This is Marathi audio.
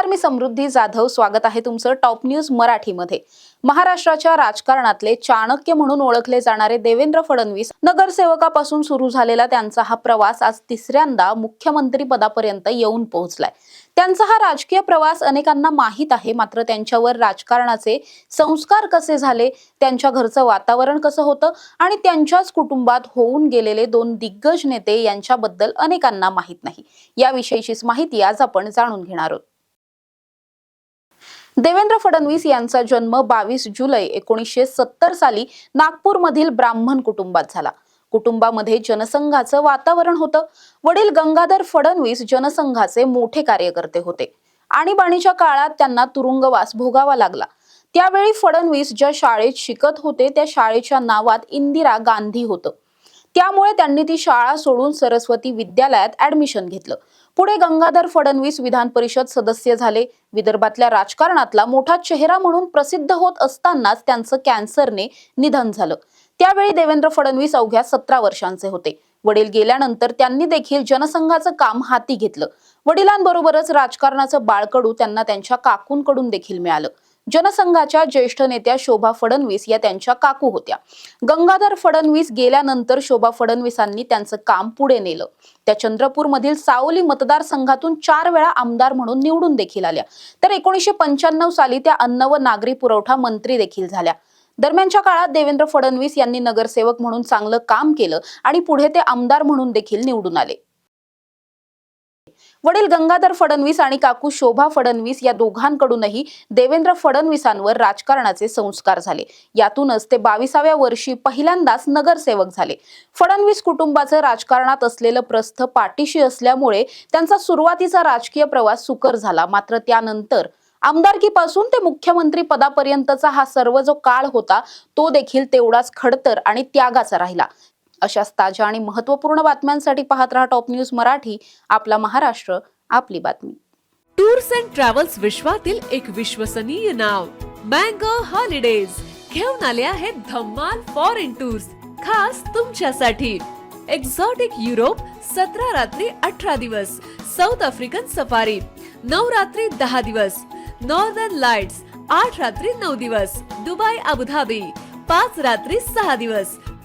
नमस्कार मी समृद्धी जाधव. स्वागत आहे तुमचं टॉप न्यूज मराठीमध्ये. महाराष्ट्राच्या राजकारणातले चाणक्य म्हणून ओळखले जाणारे देवेंद्र फडणवीस नगरसेवकापासून सुरू झालेला त्यांचा हा प्रवास आज तिसऱ्यांदा मुख्यमंत्री पदापर्यंत येऊन पोहोचलाय. त्यांचा हा राजकीय प्रवास अनेकांना माहीत आहे मात्र त्यांच्यावर राजकारणाचे संस्कार कसे झाले त्यांच्या घरचं वातावरण कसं होतं आणि त्यांच्याच कुटुंबात होऊन गेलेले दोन दिग्गज नेते यांच्याबद्दल अनेकांना माहीत नाही. याविषयीचीच माहिती आज आपण जाणून घेणार आहोत. देवेंद्र फडणवीस यांचा जन्म बावीस जुलै एकोणीसशे सत्तर साली नागपूरमधील ब्राह्मण कुटुंबात झाला. कुटुंबामध्ये जनसंघाचं वातावरण होतं. वडील गंगाधर फडणवीस जनसंघाचे मोठे कार्यकर्ते होते. आणीबाणीच्या काळात त्यांना तुरुंगवास भोगावा लागला. त्यावेळी फडणवीस ज्या शाळेत शिकत होते त्या शाळेच्या नावात इंदिरा गांधी होतं. त्यामुळे त्यांनी ती शाळा सोडून सरस्वती विद्यालयात ऍडमिशन घेतलं. पुढे गंगाधर फडणवीस विधान परिषद सदस्य झाले. विदर्भातल्या राजकारणातला मोठा चेहरा म्हणून प्रसिद्ध होत असतानाच त्यांचं कॅन्सरने निधन झालं. त्यावेळी देवेंद्र फडणवीस अवघ्या सतरा वर्षांचे होते. वडील गेल्यानंतर त्यांनी देखील जनसंघाचं काम हाती घेतलं. वडिलांबरोबरच राजकारणाचं बाळकडू त्यांना त्यांच्या काकूंकडून देखील मिळालं. जनसंघाच्या ज्येष्ठ नेत्या शोभा फडणवीस या त्यांच्या काकू होत्या. गंगाधर फडणवीस गेल्यानंतर शोभा फडणवीसांनी त्यांचं काम पुढे नेलं. त्या चंद्रपूरमधील सावली मतदारसंघातून चार वेळा आमदार म्हणून निवडून देखील आल्या. तर एकोणीसशे पंच्याण्णव साली त्या अन्न व नागरी पुरवठा मंत्री देखील झाल्या. दरम्यानच्या काळात देवेंद्र फडणवीस यांनी नगरसेवक म्हणून चांगलं काम केलं आणि पुढे ते आमदार म्हणून देखील निवडून आले. वडील गंगाधर फडणवीस आणि काकू शोभा फडणवीस या दोघांकडूनही देवेंद्र फडणवीसांवर राजकारणाचे संस्कार झाले. यातूनच ते बावीसाव्या वर्षी पहिल्यांदाच नगरसेवक झाले. फडणवीस कुटुंबाचं राजकारणात असलेलं प्रस्थ पाठीशी असल्यामुळे त्यांचा सुरुवातीचा राजकीय प्रवास सुकर झाला. मात्र त्यानंतर आमदारकीपासून ते मुख्यमंत्री पदापर्यंतचा हा सर्व जो काळ होता तो देखील तेवढाच खडतर आणि त्यागाचा राहिला. अशाच ताज्या आणि महत्त्वपूर्ण बातम्यांसाठी पाहत रहा टॉप न्यूज मराठी आपला महाराष्ट्र आपली बातमी. टूर्स अँड ट्रॅव्हल्स विश्वातील एक विश्वसनीय नाव मँगो हॉलिडेज. घेऊन आले आहेत धम्माल फॉरेन टूर्स खास तुमच्यासाठी. एक्झॉटिक युरोप सतरा रात्री अठरा दिवस. साऊथ आफ्रिकन सफारी नऊ रात्री दहा दिवस. नॉर्दर्न लाइट्स आठ रात्री नऊ दिवस. दुबई अबुधाबी पाच रात्री सहा दिवस.